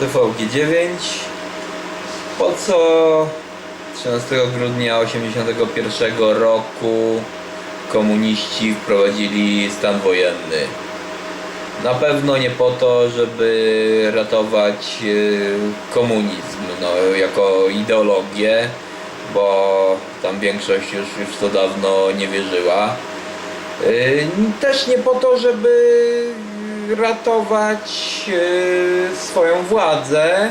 TVG9 po co 13 grudnia 1981 roku komuniści wprowadzili stan wojenny. Na pewno nie po to, żeby ratować y, komunizm no, jako ideologię, bo tam większość już, już to dawno nie wierzyła. Y, Też nie po to, żeby ratować y, swoją władzę,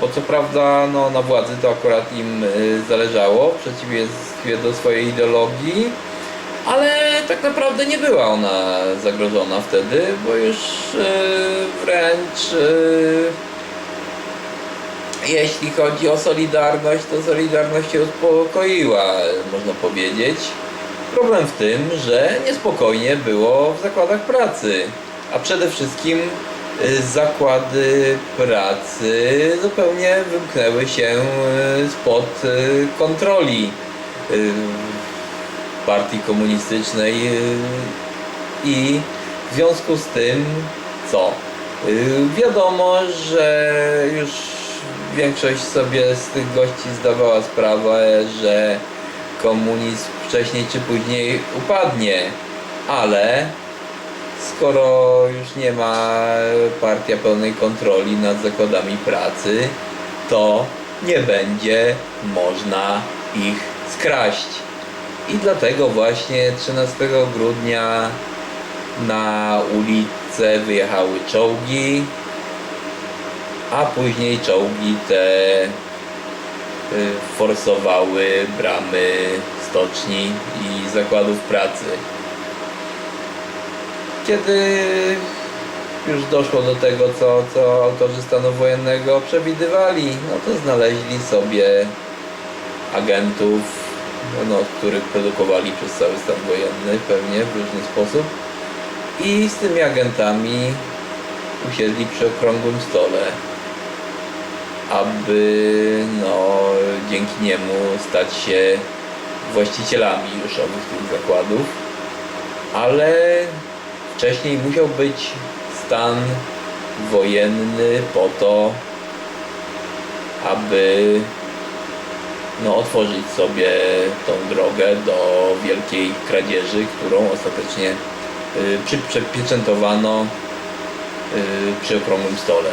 bo co prawda no, na władzy to akurat im y, zależało, w przeciwieństwie do swojej ideologii, ale tak naprawdę nie była ona zagrożona wtedy, bo już y, wręcz jeśli chodzi o Solidarność, to Solidarność się uspokoiła, można powiedzieć. Problem w tym, że niespokojnie było w zakładach pracy, a przede wszystkim y, zakłady pracy zupełnie wymknęły się y, spod y, kontroli partii komunistycznej i w związku z tym co? Wiadomo, że już większość sobie z tych gości zdawała sprawę, że komunizm wcześniej czy później upadnie, ale skoro już nie ma partia pełnej kontroli nad zakładami pracy, to nie będzie można ich skraść. I dlatego właśnie 13 grudnia na ulicę wyjechały czołgi, a później czołgi te y, forsowały bramy stoczni i zakładów pracy. Kiedy już doszło do tego, co, co autorzy stanu wojennego przewidywali, no to znaleźli sobie agentów, no, których produkowali przez cały stan wojenny pewnie w różny sposób i z tymi agentami usiedli przy okrągłym stole, aby no, dzięki niemu stać się właścicielami już owych tych zakładów, ale wcześniej musiał być stan wojenny po to, aby no, otworzyć sobie tą drogę do wielkiej kradzieży, którą ostatecznie y, przepieczętowano y, przy okrągłym stole.